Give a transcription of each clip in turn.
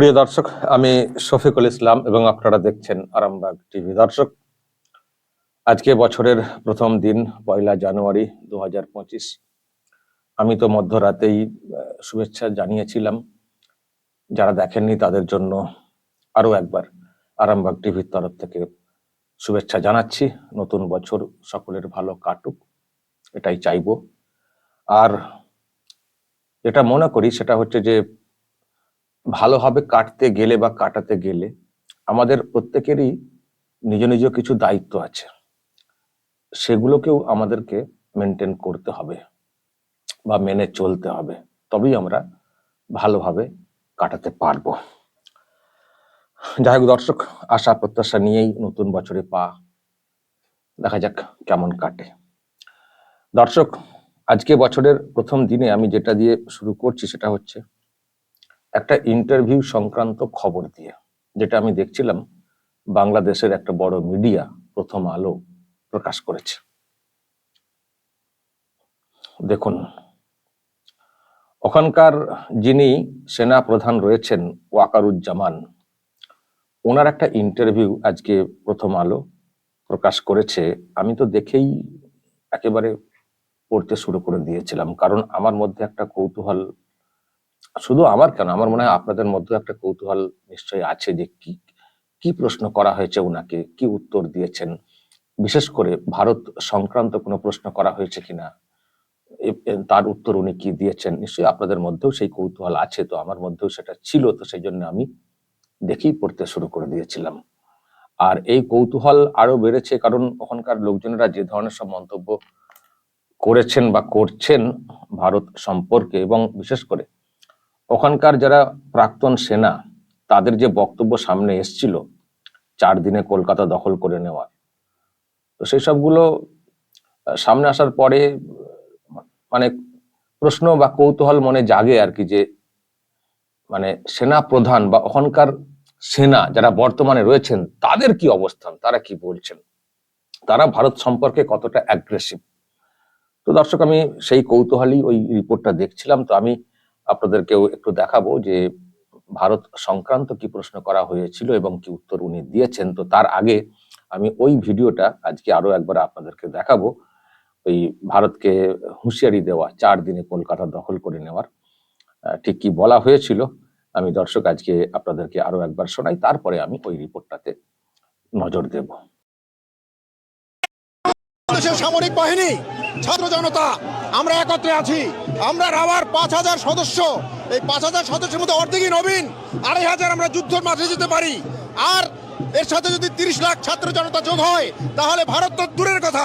প্রিয় দর্শক, আমি শফিকুল ইসলাম এবং আপনারা দেখছেন আরামবাগ টিভি। দর্শক, আজকে বছরের প্রথম দিন, পয়লা জানুয়ারি দু হাজার পঁচিশ। আমি তো মধ্যরাতেই শুভেচ্ছা জানিয়েছিলাম। যারা দেখেননি তাদের জন্য আরও একবার আরামবাগ টিভির তরফ থেকে শুভেচ্ছা জানাচ্ছি। নতুন বছর সকলের ভালো কাটুক, এটাই চাইব। আর যেটা মনে করি সেটা হচ্ছে যে ভালোভাবে কাটতে গেলে বা কাটাতে গেলে আমাদের প্রত্যেকেরই নিজ নিজ কিছু দায়িত্ব আছে। সেগুলোকেও আমাদেরকে মেনটেন করতে হবে বা মেনে চলতে হবে। তবেই আমরা ভালোভাবে কাটাতে পারব। যাই হোক, দর্শক, আশা, প্রত্যাশা নিয়েই নতুন বছরে পা দেখা যাক কেমন কাটে। দর্শক, আজকে বছরের প্রথম দিনে আমি যেটা দিয়ে শুরু করছি সেটা হচ্ছে একটা ইন্টারভিউ সংক্রান্ত খবর দিয়ে, যেটা আমি দেখছিলাম, বাংলাদেশের একটা বড় মিডিয়া প্রথম আলো প্রকাশ করেছে। দেখুন, ওখানকার যিনি সেনা প্রধান রয়েছেন ওয়াকারুজ্জামান, ওনার একটা ইন্টারভিউ আজকে প্রথম আলো প্রকাশ করেছে। আমি তো দেখেই একেবারে পড়তে শুরু করে দিয়েছিলাম, কারণ আমার মধ্যে একটা কৌতূহল শুধু আমার কেন? আমার মনে হয় আপনাদের মধ্যে একটা কৌতূহল নিশ্চয়ই আছে যে কি কি প্রশ্ন করা হয়েছে ওনাকে কি উত্তর দিয়েছেন? বিশেষ করে ভারত সংক্রান্ত কোনো প্রশ্ন করা হয়েছে কিনা? তার উত্তর উনি কি দিয়েছেন? নিশ্চয়ই আপনাদের মধ্যেও সেই কৌতূহল আছে, তো আমার মধ্যেও সেটা ছিল, তো সেই জন্য আমি দেখেই পড়তে শুরু করে দিয়েছিলাম। আর এই কৌতূহল আরও বেড়েছে কারণ ওখানকার লোকজনেরা যে ধরনের সব মন্তব্য করেছেন বা করছেন ভারত সম্পর্কে এবং বিশেষ করে ওখানকার যারা প্রাক্তন সেনা, তাদের যে বক্তব্য সামনে এসছিল, চার দিনে কলকাতা দখল করে নেওয়ার। তো সেই সবগুলো সামনে আসার পরে মানে প্রশ্ন বা কৌতূহল মনে জাগে আর কি যে মানে সেনা প্রধান বা ওখানকার সেনা যারা বর্তমানে রয়েছেন, তাদের কি অবস্থান? তারা কি বলছেন? তারা ভারত সম্পর্কে কতটা অ্যাগ্রেসিভ তো দর্শক, আমি সেই কৌতূহলই ওই রিপোর্টটা দেখছিলাম। তো আমি আপনাদেরকেও একটু দেখাবো যে ভারত সংক্রান্ত কি প্রশ্ন করা হয়েছিল এবং কি উত্তর উনি দিয়েছেন। তো তার আগে আমি ওই ভিডিওটা আজকে আরও একবার আপনাদেরকে দেখাবো। ওই ভারতকে হুঁশিয়ারি দেওয়া, চার দিনে কলকাতা দখল করে নেওয়ার ঠিক কি বলা হয়েছিল? আমি দর্শক আজকে আপনাদেরকে আরও একবার শোনাই, তারপরে আমি ওই রিপোর্টটাতে নজর দেব। সামরিক বাহিনী, ছাত্র জনতা, আমরা একত্রে আছি। আমরা রাবার পাঁচ হাজার সদস্য। এই পাঁচ হাজার সদস্যের মধ্যে অর্ধেকই নবীন, আড়াই হাজার আমরা যুদ্ধের মাঠে যেতে পারি। আর এর সাথে যদি তিরিশ লাখ ছাত্র জনতা যোগ হয়, তাহলে ভারত তো দূরের কথা।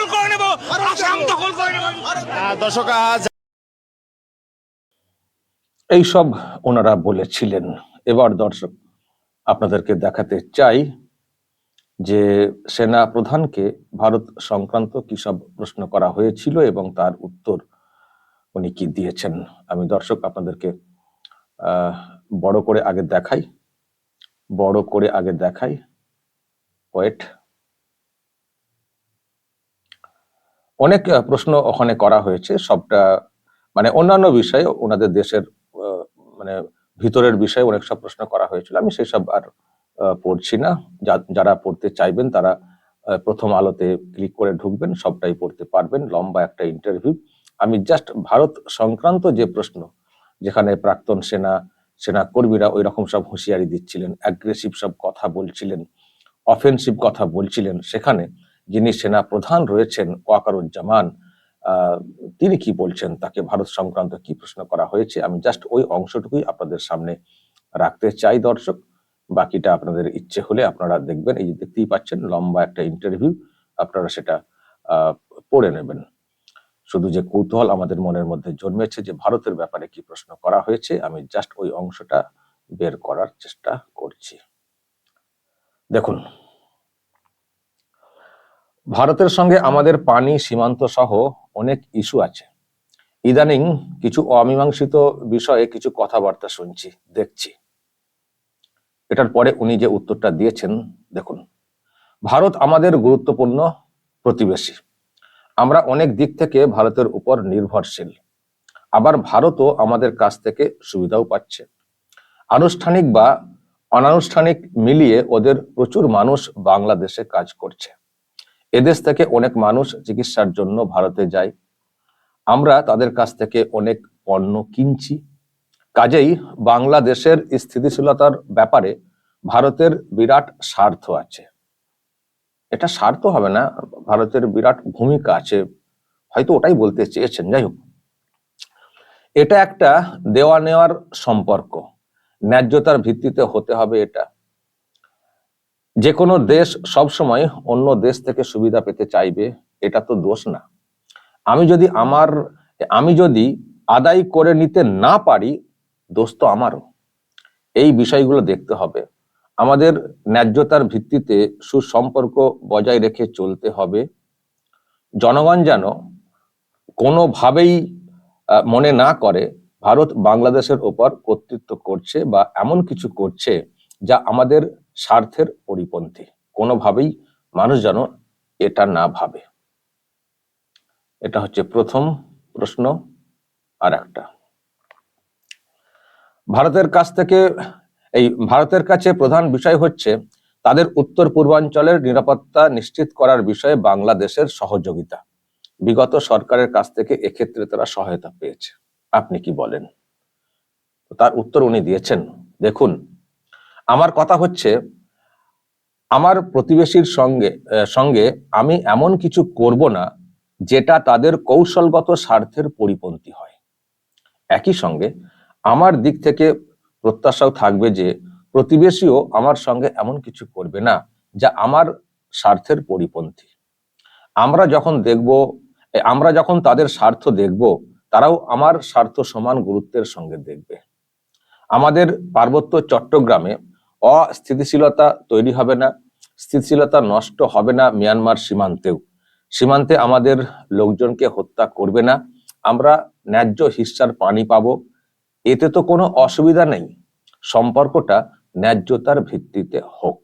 দর্শক, আজ এইসব ওনারা বলেছিলেন। এবার দর্শক, আপনাদেরকে দেখাতে চাই যে সেনা প্রধানকে ভারত সংক্রান্ত কি সব প্রশ্ন করা হয়েছিল এবং তার উত্তর উনি কি দিয়েছেন। আমি দর্শক, আপনাদেরকে বড় করে আগে দেখাই, বড় করে আগে দেখাই ওয়েট অনেক প্রশ্ন ওখানে করা হয়েছে। সবটা মানে অন্যান্য বিষয়ে ওনাদের দেশের মানে ভিতরের বিষয়ে অনেক সব প্রশ্ন করা হয়েছিল। আমি সেসব আর পড়ছি না। যারা পড়তে চাইবেন তারা প্রথম আলোতে ক্লিক করে ঢুকবেন, সবটাই পড়তে পারবেন। লম্বা একটা ইন্টারভিউ। আমি জাস্ট ভারত সংক্রান্ত যে প্রশ্ন, যেখানে প্রাক্তন সেনা সেনা কর্মীরা ওই রকম সব হুঁশিয়ারি দিচ্ছিলেন অ্যাগ্রেসিভ সব কথা বলছিলেন অফেন্সিভ কথা বলছিলেন, সেখানে যিনি সেনা প্রধান রয়েছেন ওয়াকারুজ্জামান তিনি কি বলছেন? তাকে ভারত সংক্রান্ত কি প্রশ্ন করা হয়েছে? আমি জাস্ট ওই অংশটুকুই আপনাদের সামনে রাখতে চাই দর্শক। বাকিটা আপনাদের ইচ্ছে হলে আপনারা দেখবেন। এই যে দেখতেই পাচ্ছেন, লম্বা একটা ইন্টারভিউ আপনারা সেটা পড়ে নেবেন। শুধু যে কৌতূহল আমাদের মনের মধ্যে জন্মেছে যে ভারতের ব্যাপারে কি প্রশ্ন করা হয়েছে, আমি জাস্ট ওই অংশটা বের করার চেষ্টা করছি। দেখুন ভারতের সঙ্গে আমাদের পানি সীমান্ত সহ অনেক ইস্যু আছে। ইদানিং কিছু অমীমাংসিত বিষয়ে কিছু কথাবার্তা শুনছি, দেখছি। এটার পরে উনি যে উত্তরটা দিয়েছেন, দেখুন। ভারত আমাদের গুরুত্বপূর্ণ প্রতিবেশী। আমরা অনেক দিক থেকে ভারতের উপর নির্ভরশীল। আবার ভারতও আমাদের কাছ থেকে সুবিধাও পাচ্ছে। আনুষ্ঠানিক বা অনানুষ্ঠানিক মিলিয়ে ওদের প্রচুর মানুষ বাংলাদেশে কাজ করছে। এদেশ থেকে অনেক মানুষ চিকিৎসার জন্য ভারতে যায়। আমরা তাদের কাছ থেকে অনেক পণ্য কিনছি। কাজেই বাংলাদেশের স্থিতিশীলতার ব্যাপারে ভারতের বিরাট স্বার্থ আছে। এটা স্বার্থ হবে না, ভারতের বিরাট ভূমিকা আছে। হয়তো ওটাই বলতে চেয়েছেন। যাই হোক, এটা একটা দেওয়া নেওয়ার সম্পর্ক। ন্যায্যতার ভিত্তিতে হতে হবে এটা। যে কোনো দেশ সবসময় অন্য দেশ থেকে সুবিধা পেতে চাইবে, এটা তো দোষ না। আমি যদি আমার, আমি যদি আদায় করে নিতে না পারি, দোষ তো আমারও। এই বিষয়গুলো দেখতে হবে। আমাদের ন্যায্যতার ভিত্তিতে সুসম্পর্ক বজায় রেখে চলতে হবে। জনগণ যেন কোনোভাবেই মনে না করে ভারত বাংলাদেশের ওপর কর্তৃত্ব করছে বা এমন কিছু করছে যা আমাদের স্বার্থের পরিপন্থী। কোনোভাবেই মানুষ যেন এটা না ভাবে। এটা হচ্ছে প্রথম প্রশ্ন আর একটা। ভারতের কাছ থেকে এই ভারতের কাছে প্রধান বিষয় হচ্ছে তাদের উত্তর পূর্বাঞ্চলের নিরাপত্তা নিশ্চিত করার বিষয়ে বাংলাদেশের সহযোগিতা। বিগত সরকারের কাছ থেকে এক্ষেত্রে তারা সহায়তা পেয়েছে। আপনি কি বলেন? তার উত্তর উনি দিয়েছেন। দেখুন আমার কথা হচ্ছে, আমার প্রতিবেশীর সঙ্গে সঙ্গে আমি এমন কিছু করব না যেটা তাদের কৌশলগত স্বার্থের পরিপন্থী হয়। একই সঙ্গে আমার দিক থেকে প্রত্যাশাও থাকবে যে প্রতিবেশীও আমার সঙ্গে এমন কিছু করবে না যা আমার স্বার্থের পরিপন্থী। আমরা যখন দেখব আমরা যখন তাদের স্বার্থ দেখব, তারাও আমার স্বার্থ সমান গুরুত্বের সঙ্গে দেখবে। আমাদের পার্বত্য চট্টগ্রামে অস্থিতিশীলতা তৈরি হবে না, স্থিতিশীলতা নষ্ট হবে না মিয়ানমার সীমান্তেও। সীমান্তে আমাদের লোকজনকে হত্যা করবে না, আমরা ন্যায্য হিস্সার পানি পাবো। এতে তো কোনো অসুবিধা নেই, সম্পর্কটা ন্যায্যতার ভিত্তিতে হোক।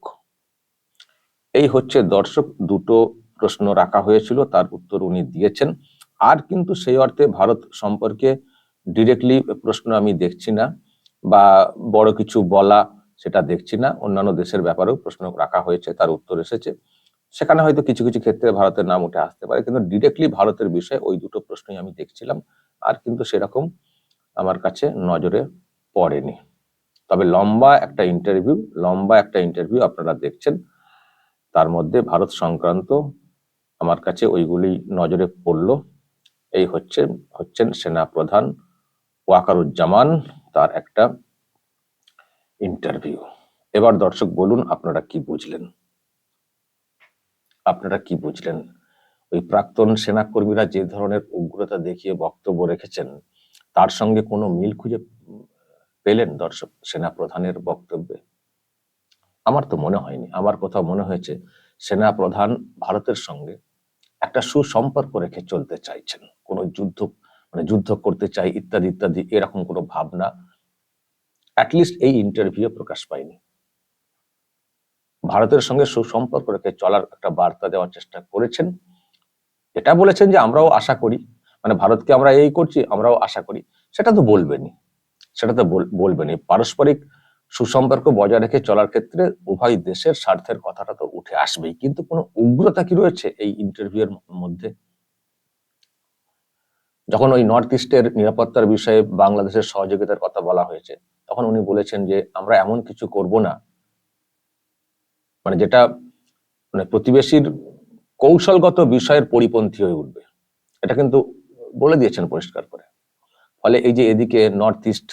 এই হচ্ছে দর্শক, দুটো প্রশ্ন রাখা হয়েছিল, তার উত্তর উনি দিয়েছেন। আর কিন্তু সেই অর্থে ভারত সম্পর্কে ডিরেক্টলি প্রশ্ন আমি দেখছি না, বা বড় কিছু বলা সেটা দেখছি না। অন্যান্য দেশের ব্যাপারেও প্রশ্ন রাখা হয়েছে, তার উত্তর এসেছে। সেখানে হয়তো কিছু কিছু ক্ষেত্রে ভারতের নাম উঠে আসতে পারে, কিন্তু ডিরেক্টলি ভারতের বিষয়ে ওই দুটো প্রশ্নই আমি দেখছিলাম, আর কিন্তু সেরকম আমার কাছে নজরে পড়েনি। তবে লম্বা একটা ইন্টারভিউ লম্বা একটা ইন্টারভিউ আপনারা দেখছেন, তার মধ্যে ভারত সংক্রান্ত আমার কাছে ওইগুলি নজরে পড়ল। এই হচ্ছে, হচ্ছেন সেনা প্রধান ওয়াকারুজ্জামান, তার একটা ইন্টারভিউ। এবার দর্শক বলুন, আপনারা কি বুঝলেন? আপনারা কি বুঝলেন? ওই প্রাক্তন সেনাকর্মীরা যে ধরনের উগ্রতা দেখিয়ে বক্তব্য রেখেছেন, তার সঙ্গে কোনো মিল খুঁজে পেলেন দর্শক সেনা প্রধানের বক্তব্যে? আমার তো মনে হয়নি। আমার কোথাও মনে হয়েছে সেনা প্রধান ভারতের সঙ্গে একটা সুসম্পর্ক রেখে চলতে চাইছেন। কোনো যুদ্ধ মানে যুদ্ধ করতে চাই, ইত্যাদি ইত্যাদি, এরকম কোনো ভাবনা অ্যাটলিস্ট এই ইন্টারভিউ প্রকাশ পায়নি। ভারতের সঙ্গে সুসম্পর্ক রেখে চলার একটা বার্তা দেওয়ার চেষ্টা করেছেন। এটা বলেছেন যে, আমরাও আশা করি। মানে ভারতকে আমরা এই করছি, আমরাও আশা করি। সেটা তো বলবেনই। সেটা তো বল- বলবেনই। পারস্পরিক সুসম্পর্ক বজায় রেখে চলার ক্ষেত্রে উভয় দেশের স্বার্থের কথাটা তো উঠে আসবেই। কিন্তু কোনো উগ্রতা কি রয়েছে এই ইন্টারভিউ এর মধ্যে? যখন ওই নর্থ ইস্টের নিরাপত্তার বিষয়ে বাংলাদেশের সহযোগিতার কথা বলা হয়েছে তখন উনি বলেছেন যে, আমরা এমন কিছু করব না। মানে যেটা মানে প্রতিবেশীর কৌশলগত বিষয়ের পরিপন্থী হয়ে উঠবে। এটা কিন্তু বলে দিয়েছেন পরিষ্কার করে। ফলে এই যে এদিকে নর্থ ইস্ট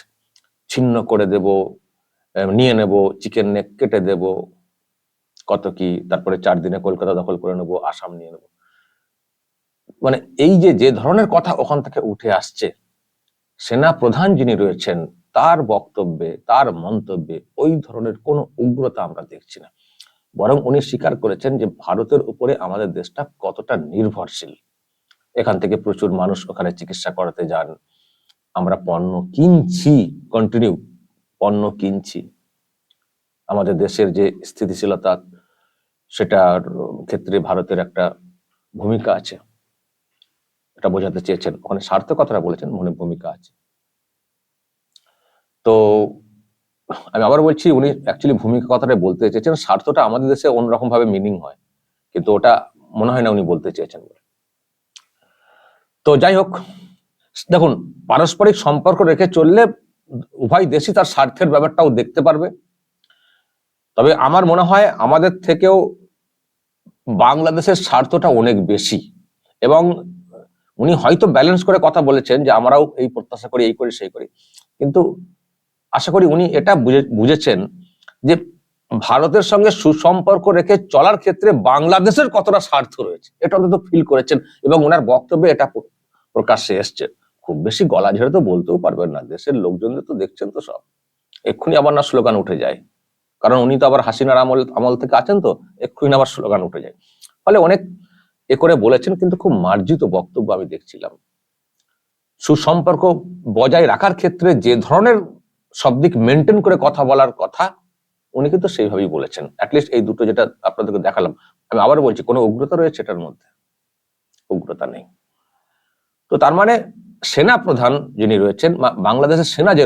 ছিন্ন করে দেব নিয়ে নেব, চিকেন নেক কেটে দেব, কত কি, তারপরে চার দিনে কলকাতা দখল করে নেব, আসাম নিয়ে নেব। মানে এই যে যে ধরনের কথা ওখান থেকে উঠে আসছে সেনা প্রধান যিনি রয়েছেন তার বক্তব্যে, তার মন্তব্যে ওই ধরনের কোনো উগ্রতা আমরা দেখছি না। বরং উনি স্বীকার করেছেন যে ভারতের উপরে আমাদের দেশটা কতটা নির্ভরশীল। এখান থেকে প্রচুর মানুষ ওখানে চিকিৎসা করাতে যান। আমরা পণ্য কিনছি কন্টিনিউ পণ্য কিনছি। আমাদের দেশের যে স্থিতিশীলতা, সেটার ক্ষেত্রে ভারতের একটা ভূমিকা আছে। এটা বোঝাতে চেয়েছেন। ওখানে স্বার্থ কথাটা বলেছেন, মনে ভূমিকা আছে। তো আমি আবার বলছি, উনি অ্যাকচুয়ালি ভূমিকা কথাটা বলতে চেয়েছেন। স্বার্থটা আমাদের দেশে অন্যরকম ভাবে মিনিং হয়। কিন্তু ওটা মনে হয় না উনি বলতে চেয়েছেন বলে। তো যাই হোক, দেখুন, পারস্পরিক সম্পর্ক রেখে চললে উভয় দেশই তার স্বার্থের ব্যাপারটাও দেখতে পারবে। তবে আমার মনে হয় আমাদের থেকেও বাংলাদেশের স্বার্থটা অনেক বেশি। এবং উনি হয়তো ব্যালেন্স করে কথা বলেছেন যে, আমরাও এই প্রত্যাশা করি, এই করি, সেই করি। কিন্তু আশা করি উনি এটা বুঝে- বুঝেছেন যে ভারতের সঙ্গে সুসম্পর্ক রেখে চলার ক্ষেত্রে বাংলাদেশের কতটা স্বার্থ রয়েছে, এটা অন্তত ফিল করেছেন এবং ওনার বক্তব্যে এটা প্র- প্রকাশ্যে এসছে। খুব বেশি গলা ঝেড়ে তো বলতেও পারবেন না, দেশের লোকজনদের তো দেখছেন তো সব। এক্ষুনি আবার না স্লোগান উঠে যায়। কারণ উনি তো আবার হাসিনার আমল আমল থেকে আছেন তো, এক্ষুনি আবার স্লোগান উঠে যায়। ফলে অনেক এ করে বলেছেন, কিন্তু খুব মার্জিত বক্তব্য আমি দেখছিলাম। সুসম্পর্ক বজায় রাখার ক্ষেত্রে যে ধরনের সব দিক মেনটেন করে কথা বলার কথা উনি কিন্তু সেইভাবেই বলেছেন। অ্যাটলিস্ট এই দুটো যেটা আপনাদেরকে দেখালাম। আমি আবার বলছি, কোনো উগ্রতা রয়েছে এটার মধ্যে? উগ্রতা নেই। তো তার মানে সেনা প্রধান যিনি রয়েছেন বাংলাদেশের সেনা যে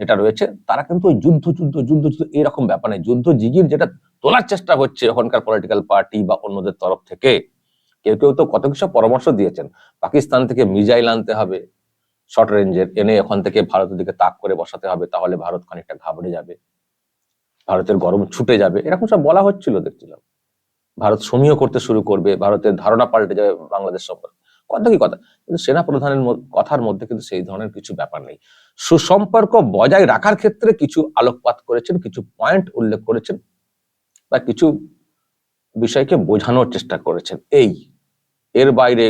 যেটা রয়েছে, তারা কিন্তু ওই যুদ্ধ যুদ্ধ যুদ্ধ যুদ্ধ এরকম ব্যাপার নেই। যুদ্ধ জিগির যেটা তোলার চেষ্টা হচ্ছে ওখানকার পলিটিক্যাল পার্টি বা অন্যদের তরফ থেকে, কেউ কেউ তো কত কিছু পরামর্শ দিয়েছেন। পাকিস্তান থেকে মিজাইল আনতে হবে শর্ট রেঞ্জের এনে ওখান থেকে ভারতের দিকে তাক করে বসাতে হবে, তাহলে ভারত খানিকটা ঘাবড়ে যাবে। ভারতের গরম ছুটে যাবে, এরকম সব বলা হচ্ছিল, দেখছিলাম। ভারত সমীহ করতে শুরু করবে, ভারতের ধারণা পাল্টে যাবে বাংলাদেশ সম্পর্কে। কথা কি কথা? কিন্তু সেনা প্রধানের কথার মধ্যে কিন্তু সেই ধরনের কিছু ব্যাপার নেই। সুসম্পর্ক বজায় রাখার ক্ষেত্রে কিছু আলোকপাত করেছেন, কিছু পয়েন্ট উল্লেখ করেছেন, বা কিছু বিষয়কে বোঝানোর চেষ্টা করেছেন। এই, এর বাইরে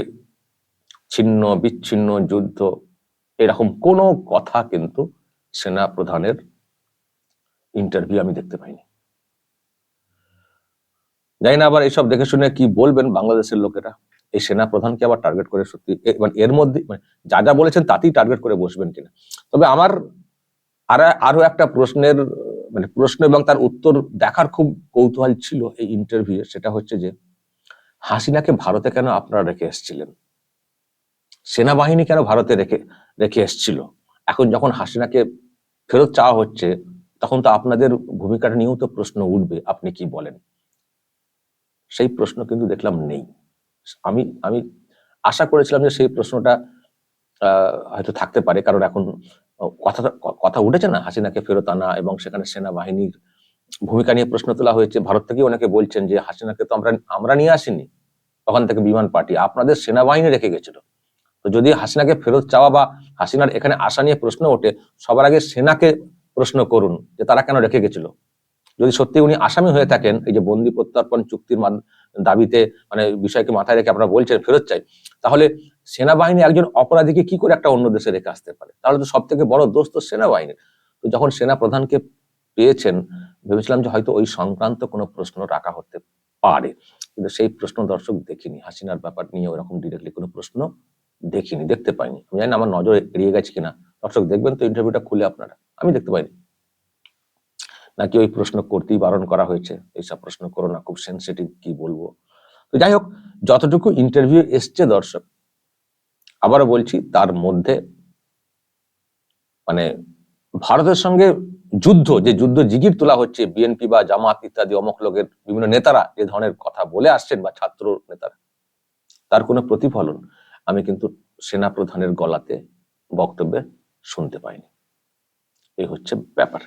ছিন্ন, বিচ্ছিন্ন, যুদ্ধ এরকম কোনো কথা কিন্তু সেনা প্রধানের ইন্টারভিউ আমি দেখতে পাইনি। জানি না আবার এইসব দেখে শুনে কি বলবেন বাংলাদেশের লোকেরা। এই সেনা প্রধানকে আবার টার্গেট করে সত্যি মানে এর মধ্যে মানে যা যা বলেছেন তাতেই টার্গেট করে বসবেন কিনা। তবে আমার আর, আরও একটা প্রশ্নের মানে প্রশ্ন এবং তার উত্তর দেখার খুব কৌতূহল ছিল এই ইন্টারভিউ সেটা হচ্ছে যে হাসিনাকে ভারতে কেন আপনারা রেখে এসেছিলেন? সেনাবাহিনী কেন ভারতে রেখে রেখে এসেছিল। এখন যখন হাসিনাকে ফেরত চাওয়া হচ্ছে, তখন তো আপনাদের ভূমিকাটা নিয়েও তো প্রশ্ন উঠবে, আপনি কি বলেন? সেই প্রশ্ন কিন্তু দেখলাম নেই। আমি আমি আশা করেছিলাম যে সেই প্রশ্নটা হয়তো থাকতে পারে, কারণ এখন কথা কথা উঠেছে না হাসিনাকে ফেরত আনা এবং সেখানে সেনাবাহিনীর ভূমিকা নিয়ে প্রশ্ন তোলা হয়েছে। ভারত থেকে অনেকে বলছেন যে হাসিনাকে তো আমরা আমরা নিয়ে আসিনি। ওখান থেকে বিমান পার্টি, আপনাদের সেনাবাহিনী রেখে গেছিল। তো যদি হাসিনাকে ফেরত চাওয়া বা হাসিনার এখানে আসা নিয়ে প্রশ্ন ওঠে, সবার আগে সেনাকে প্রশ্ন করুন যে তারা কেন রেখে গেছিল। যদি সত্যি উনি আসামি হয়ে থাকেন, এই যে বন্দি প্রত্যর্পণ চুক্তির দাবিতে মানে বিষয়কে মাথায় রেখে আপনারা বলছেন ফেরত চাই, তাহলে সেনাবাহিনী একজন অপরাধীকে কি করে একটা অন্য দেশে রেখে আসতে পারে? তাহলে তো সব থেকে বড় দোষ তো সেনাবাহিনীর। তো যখন সেনা প্রধানকে পেয়েছেন, ভেবেছিলাম যে হয়তো ওই সংক্রান্ত কোনো প্রশ্ন রাখা হতে পারে। কিন্তু সেই প্রশ্ন দর্শক দেখিনি। হাসিনার ব্যাপার নিয়ে ওরকম ডিরেক্টলি কোনো প্রশ্ন দেখিনি, দেখতে পাইনি। আমি জানি আমার নজর এড়িয়ে গেছে কিনা। দর্শক, দেখবেন তো ইন্টারভিউটা খুলে আপনারা। আমি দেখতে পাইনি। নাকি ওই প্রশ্ন করতেই বারণ করা হয়েছে? এইসব প্রশ্ন করো না, খুব সেন্সিটিভ কি বলব? তো যাই হোক, যতটুকু ইন্টারভিউ এসছে দর্শক, আবারও বলছি, তার মধ্যে মানে ভারতের সঙ্গে যুদ্ধ, যে যুদ্ধ জিগির তোলা হচ্ছে বিএনপি বা জামাত ইত্যাদি, অমক লোকের বিভিন্ন নেতারা যে ধরনের কথা বলে আসছেন বা ছাত্র নেতারা, তার কোনো প্রতিফলন আমি কিন্তু সেনা প্রধানের গলাতে বক্তব্যে শুনতে পাইনি। এই হচ্ছে ব্যাপার।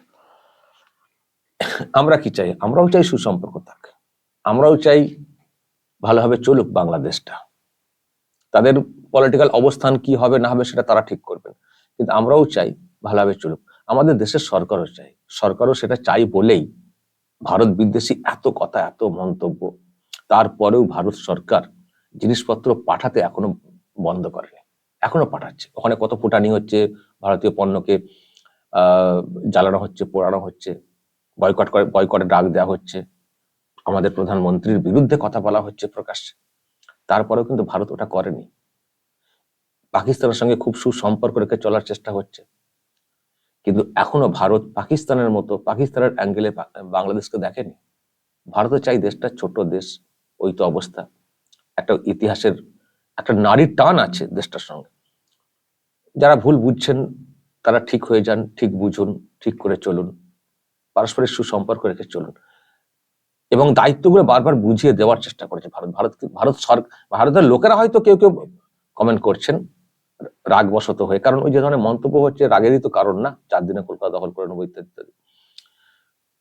আমরা কি চাই? আমরাও চাই সুসম্পর্ক থাক। আমরাও চাই ভালোভাবে চলুক বাংলাদেশটা। তাদের পলিটিক্যাল অবস্থান কি হবে, না হবে সেটা তারা ঠিক করবেন। কিন্তু আমরাও চাই ভালোভাবে চলুক। আমাদের দেশের সরকারও চাই। সরকারও সেটা চাই বলেই ভারত বিদ্বেষী এত কথা, এত মন্তব্য। তারপরেও ভারত সরকার জিনিসপত্র পাঠাতে এখনও বন্ধ করেনি এখনও পাঠাচ্ছে। ওখানে কত ফুটানি হচ্ছে, ভারতীয় পণ্যকে জ্বালানো হচ্ছে, পোড়ানো হচ্ছে, বয়কট করে, বয়কটে ডাক দেওয়া হচ্ছে। আমাদের প্রধানমন্ত্রীর বিরুদ্ধে কথা বলা হচ্ছে প্রকাশ্যে তারপরেও কিন্তু ভারত ওটা করেনি। পাকিস্তানের সঙ্গে খুব সুসম্পর্ক রেখে চলার চেষ্টা হচ্ছে। কিন্তু এখনও ভারত পাকিস্তানের মতো, পাকিস্তানের অ্যাঙ্গেলে বাংলাদেশকে দেখেনি। ভারতে চাই দেশটা ছোট দেশ, ওই তো অবস্থা। একটা ইতিহাসের একটা নারীর টান আছে দেশটার সঙ্গে। যারা ভুল বুঝছেন, তারা ঠিক হয়ে যান, ঠিক বুঝুন, ঠিক করে চলুন। পারস্পরিক সুসম্পর্ক রেখে চলুন। এবং দায়িত্বগুলো বারবার বুঝিয়ে দেওয়ার চেষ্টা করেছে ভারত। ভারত ভারত সরকার ভারতের লোকেরা হয়তো কেউ কেউ কমেন্ট করছেন, রাগবশত হয়ে। কারণ ওই যে ধরনের মন্তব্য হচ্ছে, রাগেরই তো কারণ না, চার দিনে কলকাতা দখল করে নেব ইত্যাদি ইত্যাদি।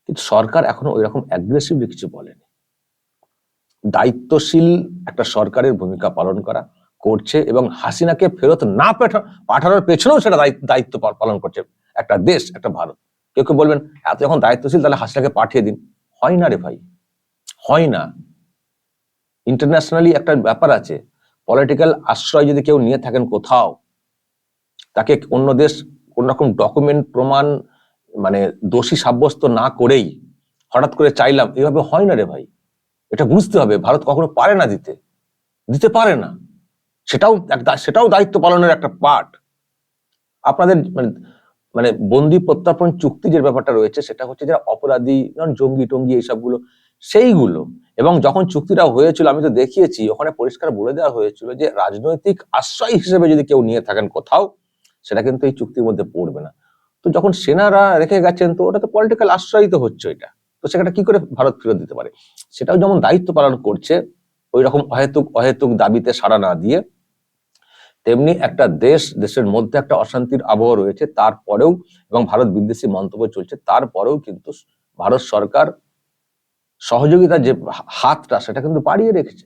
কিন্তু সরকার এখনও ওই রকম অ্যাগ্রেসিভলি কিছু বলেনি। দায়িত্বশীল একটা সরকারের ভূমিকা পালন করা করছে এবং হাসিনাকে ফেরত না পাঠা- পাঠানোর পেছনেও সেটা দায়িত্ব পালন করছে একটা দেশ, একটা ভারত। কেউ কেউ বলবেন, এত যখন দায়িত্বশীল, তাহলে হাসিনাকে পাঠিয়ে দিন। হয় না রে ভাই, হয় না। ইন্টারন্যাশনালি একটা ব্যাপার আছে, পলিটিক্যাল আশ্রয় যদি কেউ নিয়ে থাকেন কোথাও, তাকে অন্য দেশ কোন রকম ডকুমেন্ট, প্রমাণ মানে দোষী সাব্যস্ত না করেই হঠাৎ করে চাইলাম, এভাবে হয় না রে ভাই। এটা বুঝতে হবে, ভারত কখনো পারে না দিতে। দিতে পারে না। সেটাও সেটাও দায়িত্ব পালনের একটা পার্ট আপনাদের মানে মানে বন্দি প্রত্যার্পণ চুক্তি যে ব্যাপারটা রয়েছে, সেটা হচ্ছে যারা অপরাধী যেমন জঙ্গি টঙ্গি এইসবগুলো সেইগুলো। এবং যখন চুক্তিটা হয়েছিল, আমি তো দেখিয়েছি, ওখানে পরিষ্কার বলে দেওয়া হয়েছিল যে রাজনৈতিক আশ্রয় হিসেবে যদি কেউ নিয়ে থাকেন কোথাও, সেটা কিন্তু এই চুক্তির মধ্যে পড়বে না। তো যখন সেনারা রেখে গেছেন, তো ওটা তো পলিটিক্যাল আশ্রয়ই তো হচ্ছে এটা। তো সেটা কি করে ভারত ফেরত দিতে পারে? সেটাও যেমন দায়িত্ব পালন করছে ওই রকম অহেতুক অহেতুক দাবিতে সাড়া না দিয়ে, তেমনি একটা দেশ, দেশের মধ্যে একটা অশান্তির আবহ রয়েছে, তারপরেও, এবং ভারত বিদ্বেষী মন্তব্য চলছে, তারপরেও কিন্তু ভারত সরকার সহযোগিতার যে হাতটা, সেটা কিন্তু বাড়িয়ে রেখেছে।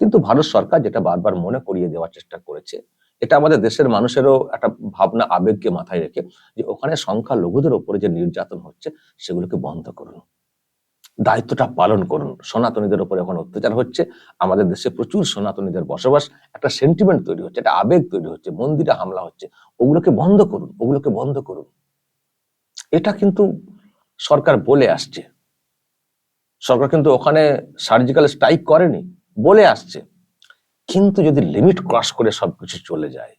কিন্তু ভারত সরকার যেটা বারবার মনে করিয়ে দেওয়ার চেষ্টা করেছে, এটা আমাদের দেশের মানুষেরও একটা ভাবনা, আবেগকে মাথায় রেখে যে ওখানে সংখ্যা লঘুদের উপরে যে নির্যাতন হচ্ছে, সেগুলোকে বন্ধ করুন। দায়িত্বটা পালন করুন। সনাতনীদের উপরে এখন অত্যাচার হচ্ছে। আমাদের দেশে প্রচুর সনাতনীদের বসবাস। একটা সেন্টিমেন্ট তৈরি হচ্ছে, একটা আবেগ তৈরি হচ্ছে, মন্দিরে হামলা হচ্ছে। ওগুলোকে বন্ধ করুন, ওগুলোকে বন্ধ করুন। এটা কিন্তু সরকার বলে আসছে। সরকার কিন্তু ওখানে সার্জিক্যাল স্ট্রাইক করেনি, বলে আসছে। কিন্তু যদি লিমিট ক্রস করে সবকিছু চলে যায়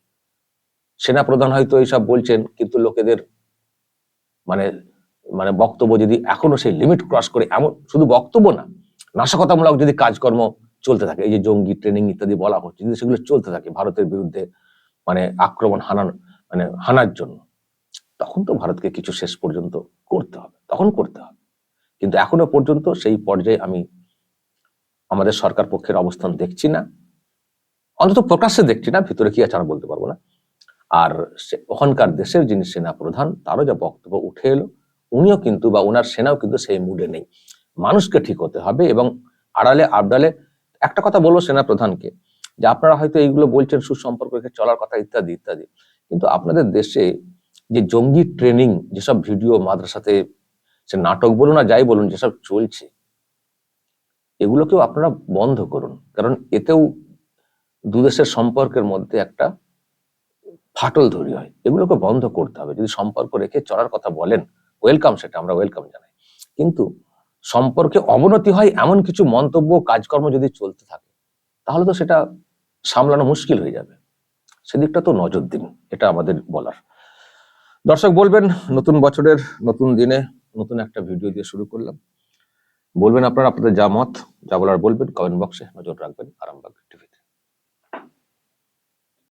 সেনা প্রধান হয়তো এইসব বলছেন, কিন্তু লোকেদের মানে মানে বক্তব্য যদি এখনও সেই লিমিট ক্রস করে এমন শুধু বক্তব্য না, নাশকতামূলক যদি কাজকর্ম চলতে থাকে, এই যে জঙ্গি ট্রেনিং ইত্যাদি বলা হচ্ছে, যদি সেগুলো চলতে থাকে ভারতের বিরুদ্ধে মানে আক্রমণ হানান মানে হানার জন্য, তখন তো ভারতকে কিছু শেষ পর্যন্ত করতে হবে, তখন করতে হবে। কিন্তু এখনও পর্যন্ত সেই পর্যায়ে আমি আমাদের সরকার পক্ষের অবস্থান দেখছি না, অন্তত প্রকাশ্যে দেখছি না, ভিতরে কি আছে আমি বলতে পারব না। আর ওখানকার দেশের যিনি সেনা প্রধান তারও যা বক্তব্য উঠে এলো উনিও কিন্তু বা ওনার সেনাও কিন্তু সেই মুডে নেই। মানুষকে ঠিক হতে হবে এবং আড়ালে, আবডালে একটা কথা বলব সেনা প্রধানকে যে আপনারা হয়তো এইগুলো বলছেন সুসম্পর্ক রেখে চলার কথা ইত্যাদি ইত্যাদি। কিন্তু আপনাদের দেশে যে জঙ্গি ট্রেনিং, যেসব ভিডিও মাদ্রাসাতে সে নাটক বলুন না যাই বলুন, যেসব চলছে, এগুলোকেও আপনারা বন্ধ করুন। কারণ এতেও দুদেশের সম্পর্কের মধ্যে একটা ফাটল ধরি হয়। এগুলোকে বন্ধ করতে হবে। যদি সম্পর্ক রেখে চলার কথা বলেন ওয়েলকাম সেটা, আমরা ওয়েলকাম জানাই। কিন্তু সম্পর্কে অবনতি হয় এমন কিছু মন্তব্য, কাজকর্ম যদি চলতে থাকে, তাহলে তো সেটা সামলানো মুশকিল হয়ে যাবে। সেদিকটা তো নজর দিন, এটা আমাদের বলার। দর্শক বলবেন, নতুন বছরের নতুন দিনে নতুন একটা ভিডিও দিয়ে শুরু করলাম। বলবেন আপনারা আপনাদের যা মত, যা বলার বলবেন কমেন্ট বক্সে নজর রাখবেন, আরামবাগ টিভিতে